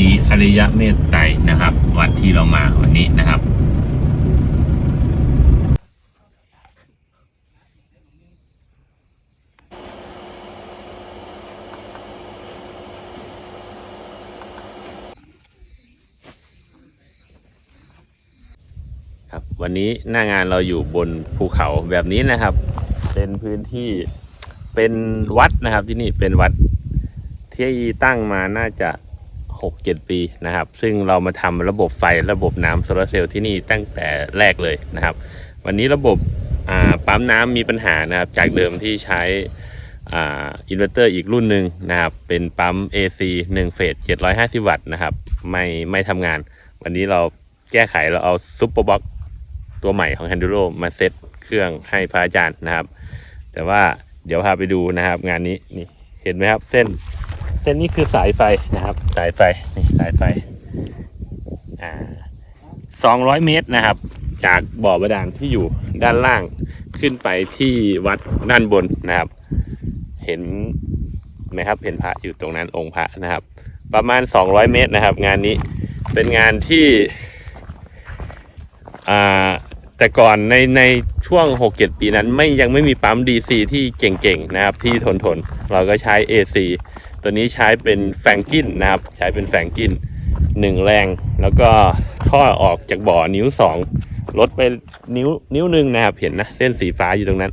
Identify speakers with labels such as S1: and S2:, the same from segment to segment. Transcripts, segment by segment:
S1: รีอริยะเมตไตรนะครับ วัดที่เรามาวันนี้นะครับครับวันนี้หน้างานเราอยู่บนภูเขาแบบนี้นะครับ เป็นพื้นที่เป็นวัดนะครับที่นี่เป็นวัดที่ตั้งมาน่าจะ หกเจ็ดปีนะครับ ซึ่งเรามาทำระบบไฟระบบน้ำโซลาเซลล์ที่นี่ตั้งแต่แรกเลยนะครับ วันนี้ระบบปั๊มน้ำมีปัญหานะครับ จากเดิมที่ใช้อ่าอินเวอร์เตอร์อีกรุ่นหนึ่งนะครับ เป็นปั๊ม AC 1เฟส750 วัตต์นะครับ ไม่ไม่ทำงาน วันนี้เราแก้ไขเราเอาซุปเปอร์บ็อกตัวใหม่ของ Handuro มาเซตเครื่องให้พระอาจารย์นะครับ แต่ว่าเดี๋ยวพาไปดูนะครับ งานนี้นี่เห็นไหมครับ เส้น เส้นนี้คือสายไฟนะครับ สายไฟนี่สายไฟอ่าสองร้อยเมตรนะครับ จากบ่อบาดาลที่อยู่ด้านล่างขึ้นไปที่วัดด้านบนนะครับ เห็นไหมครับเห็นพระอยู่ตรงนั้นองค์พระนะครับ ประมาณ 200 เมตรนะครับ งานนี้เป็นงานที่อ่าแต่ก่อนในในช่วง 6-7 ปีนั้น ไม่ยังไม่มีปั๊ม DC ที่เก่งๆนะครับ ที่ทนทนเราก็ใช้ AC ตัวนี้ใช้เป็นแฟงกินนะครับ ใช้เป็นแฟงกินหนึ่งแรง แล้วก็ท่อออกจากบ่อนิ้วสองลดไปนิ้วนิ้วหนึ่งนะครับ เห็นนะ เส้นสีฟ้าอยู่ตรงนั้น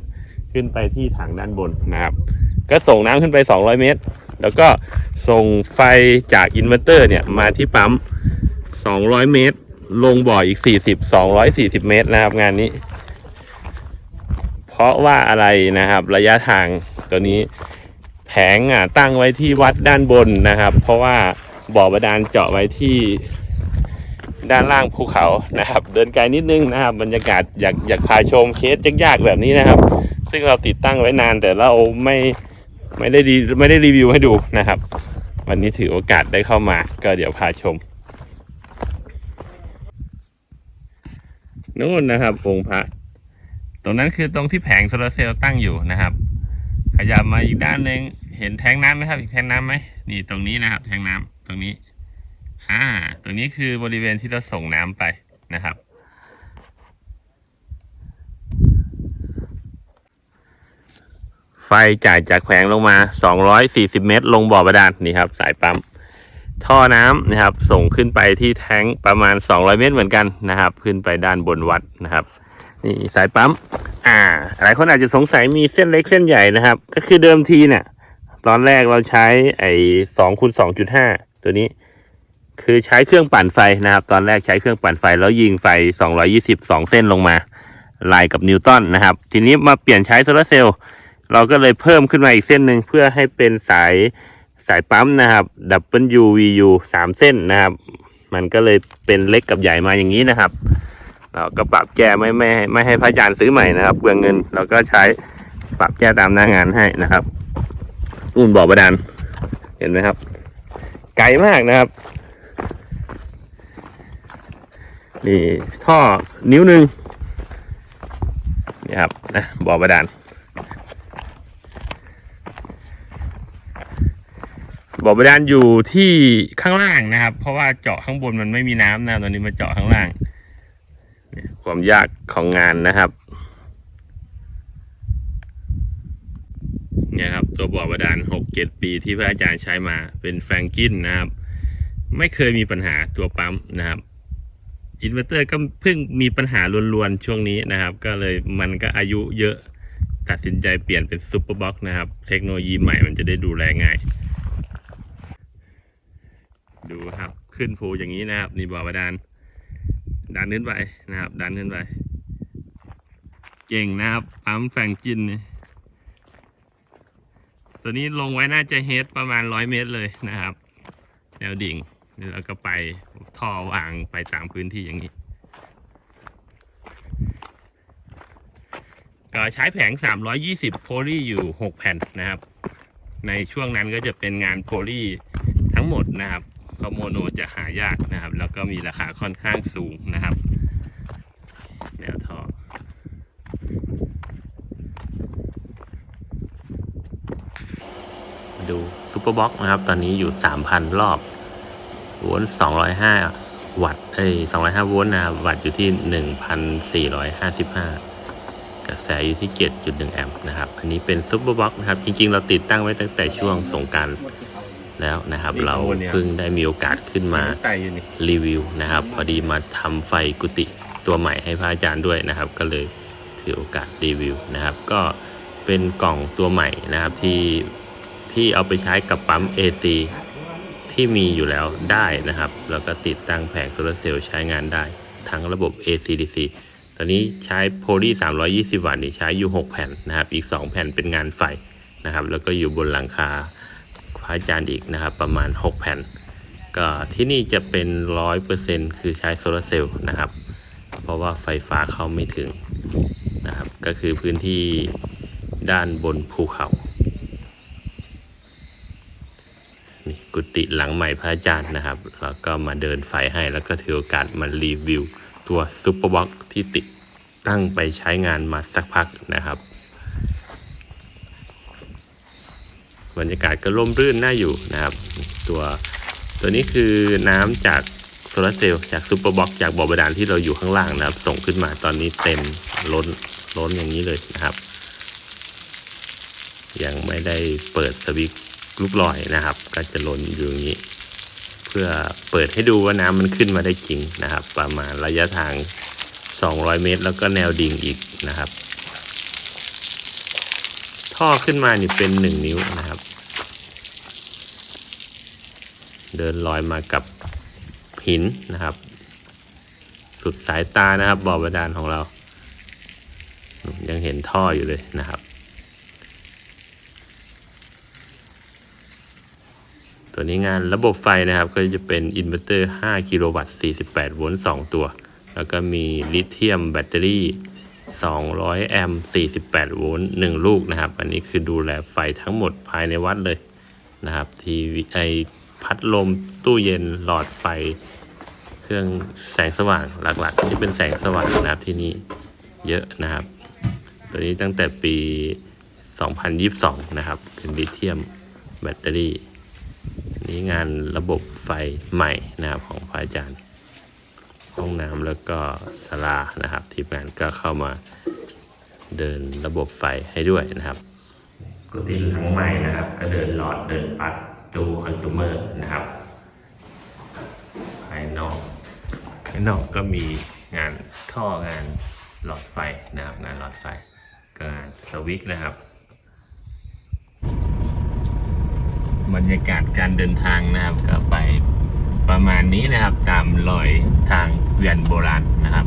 S1: ขึ้นไปที่ถังด้านบนนะครับ ก็ส่งน้ำขึ้นไป 200 เมตร แล้วก็ส่งไฟจากอินเวอร์เตอร์เนี่ยมาที่ปั๊ม 200 เมตร ลงบ่ออีก 40 240 เมตรนะครับงานนี้ เพราะว่าอะไรนะครับ ระยะทางตัวนี้ แผงอะตั้งไว้ที่วัดด้านบนนะครับ เพราะว่าบ่อบาดาลเจาะไว้ที่ด้านล่างภูเขานะครับ เดินไกลนิดนึงนะครับ บรรยากาศอยากอยากพาชมเคสยากๆแบบนี้นะครับ ซึ่งเราติดตั้งไว้นานแต่เราไม่ไม่ได้ดีไม่ได้รีวิวให้ดูนะครับ วันนี้ถือโอกาสได้เข้ามา ก็เดี๋ยวพาชมนู่นนะครับองค์พระตรงนั้นคือตรงที่แผงโซลาร์เซลล์ตั้งอยู่นะครับ ขยับมาอีกด้านหนึ่ง เห็นแทงน้ำไหมครับอีกแทงน้ำไหมนี่ตรงนี้นะครับ แทงน้ำตรงนี้ อ่า ตรงนี้คือบริเวณที่เราส่งน้ำไปนะครับ ไฟจ่ายจากแขวงลงมา 240 เมตร ลงบ่อบาดาลนี่ครับ สายปั๊มท่อน้ำนะครับ ส่งขึ้นไปที่แท้งประมาณ 200 เมตรเหมือนกันนะครับ ขึ้นไปด้านบนวัดนะครับนี่สายปั๊ม อ่า หลายคนอาจจะสงสัยมีเส้นเล็กเส้นใหญ่นะครับ ก็คือเดิมทีเนี่ย ตอนแรกเราใช้ไอ้สองคูณสองจุดห้าตัวนี้ คือใช้เครื่องปั่นไฟนะครับ ตอนแรกใช้เครื่องปั่นไฟแล้วยิงไฟ220 2เส้นลงมาลายกับนิวตันนะครับ ทีนี้มาเปลี่ยนใช้โซลาเซลล์เราก็เลยเพิ่มขึ้นมาอีกเส้นหนึ่งเพื่อให้เป็นสายสายปั๊มนะครับ WVU สามเส้นนะครับ มันก็เลยเป็นเล็กกับใหญ่มาอย่างนี้นะครับ เราก็ปรับแก้ไม่ไม่ไม่ให้พระอาจารย์ซื้อใหม่นะครับเปลืองเงินเราก็ใช้ปรับแก้ตามหน้างานให้นะครับ อุ่นบ่อบาดาลเห็นไหมครับ ไกลมากนะครับนี่ท่อนิ้วหนึ่งนี่ครับนะบ่อบาดาลบ่อบาดาลอยู่ที่ข้างล่างนะครับ เพราะว่าเจาะข้างบนมันไม่มีน้ำนะตอนนี้มาเจาะข้างล่างความยากของงานนะครับ เนี่ยครับ ตัวบ่อบาดาลหกเจ็ดปีที่พระอาจารย์ใช้มาเป็นแฟรงกินนะครับ ไม่เคยมีปัญหาตัวปั๊มนะครับอินเวอร์เตอร์ก็เพิ่งมีปัญหาล้วนๆ ช่วงนี้นะครับ ก็เลยมันก็อายุเยอะตัดสินใจเปลี่ยนเป็นซูเปอร์บ็อกนะครับ เทคโนโลยีใหม่มันจะได้ดูแลง่าย ดูครับขึ้นภูอย่างนี้นะครับ นี่บ่อบาดาลดันขึ้นไปนะครับ ดันขึ้นไป เก่งนะครับปั๊มแฟงจินนี่ ตัวนี้ลงไว้น่าจะเฮดประมาณร้อยเมตรเลยนะครับ แนวดิ่งแล้วก็ไปท่อวางไปตามพื้นที่อย่างนี้ ก็ใช้แผง 320 โพลีอยู่ 6 แผ่นนะครับ ในช่วงนั้นก็จะเป็นงานโพลีทั้งหมดนะครับเพราะโมโนจะหายากนะครับ แล้วก็มีราคาค่อนข้างสูงนะครับ แนวท่อ ดูซูเปอร์บ็อกนะครับ ตอนนี้อยู่ 3,000 รอบ โวลต์205 วัตต์เอ้ย205 โวลต์นะครับ วัตต์อยู่ที่ 1,455 กระแสอยู่ที่ 7.1 แอมป์นะครับ อันนี้เป็นซุปเปอร์บ็อกนะครับ จริง ๆ เราติดตั้งไว้ตั้งแต่ช่วงสงกรารแล้วนะครับ
S2: นี่
S1: เรา
S2: ข้างบนเนี่ย
S1: เพิ่งได้มีโอกาสขึ้นมา
S2: ไต่อยู่นี่
S1: รีวิวนะครับ พอดีมาทำไฟกุฏิตัวใหม่ให้พระอาจารย์ด้วยนะครับ ก็เลยถือโอกาสรีวิวนะครับ ก็เป็นกล่องตัวใหม่นะครับที่ ที่เอาไปใช้กับปั๊ม AC ที่มีอยู่แล้วได้นะครับ แล้วก็ติดตั้งแผงโซลาร์เซลล์ใช้งานได้ ทั้งระบบ AC DC ตอนนี้ใช้โพลี320 วัตต์นี่ใช้อยู่ 6 แผ่นนะครับ อีก 2 แผ่นเป็นงานไฟนะครับ แล้วก็อยู่บนหลังคาพระอาจารย์อีกนะครับ ประมาณ 6 แผ่น ก็ที่นี่จะเป็นร้อยเปอร์เซ็นคือใช้โซลาร์เซลล์นะครับ เพราะว่าไฟฟ้าเข้าไม่ถึงนะครับ ก็คือพื้นที่ด้านบนภูเขา นี่ กุฏิหลังใหม่พระอาจารย์นะครับ แล้วก็มาเดินไฟให้แล้วก็ถือโอกาสมารีวิว ตัวซุปเปอร์บ็อกที่ติดตั้งไปใช้งานมาสักพักนะครับ บรรยากาศก็ร่มรื่นน่าอยู่นะครับ ตัวตัวนี้คือน้ำจากโซลาเซลล์จากซูเปอร์บ็อกจากบ่อบาดาลที่เราอยู่ข้างล่างนะครับ ส่งขึ้นมาตอนนี้เต็มล้นล้นอย่างนี้เลยนะครับ ยังไม่ได้เปิดสวิตช์ ลูกลอยนะครับ ก็จะล้นอยู่อย่างนี้ เพื่อเปิดให้ดูว่าน้ำมันขึ้นมาได้จริงนะครับ ประมาณระยะทาง 200 เมตร แล้วก็แนวดิ่งอีกนะครับ ท่อขึ้นมานี่เป็น 1 นิ้วนะครับ เดินลอยมากับหินนะครับ สุดสายตานะครับบ่อบาดาลของเรา ยังเห็นท่ออยู่เลยนะครับ ตัวนี้งานระบบไฟนะครับ ก็จะเป็นอินเวอร์เตอร์ 5 กิโลวัตต์ 48 โวลต์ 2 ตัว แล้วก็มีลิเธียมแบตเตอรี่ 200 แอมป์ 48 โวลต์ 1 ลูกนะครับ อันนี้คือดูแลไฟทั้งหมดภายในวัดเลยนะครับ ทีวีไอพัดลม ตู้เย็น หลอดไฟ เครื่องแสงสว่างหลักๆก็จะเป็นแสงสว่างนะครับที่นี่เยอะนะครับ ตัวนี้ตั้งแต่ปี 2022 นะครับเป็นลิเธียมแบตเตอรี่ นี่งานระบบไฟใหม่นะครับของพระอาจารย์ ห้องน้ำแล้วก็ศาลานะครับ ทีมงานก็เข้ามาเดินระบบไฟให้ด้วยนะครับ กุฏิหลังใหม่นะครับ ก็เดินหลอดเดินปลั๊กตู้คอน sumer นะครับ ภายนอกภายนอกก็มีงานท่องานหลอดไฟนะครับงานหลอดไฟก็งานสวิตนะครับ บรรยากาศการเดินทางนะครับ ก็ไปประมาณนี้นะครับ ตามรอยทางเวียนโบราณนะครับ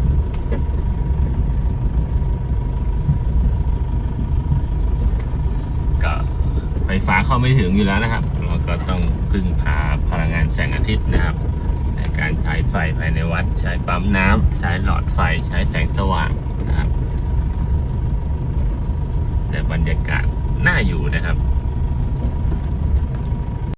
S1: ก็ไฟฟ้าเข้าไม่ถึงอยู่แล้วนะครับ เราก็ต้องพึ่งพาพลังงานแสงอาทิตย์นะครับ ในการใช้ไฟภายในวัด ใช้ปั๊มน้ำใช้หลอดไฟใช้แสงสว่างนะครับ แต่บรรยากาศน่าอยู่นะครับ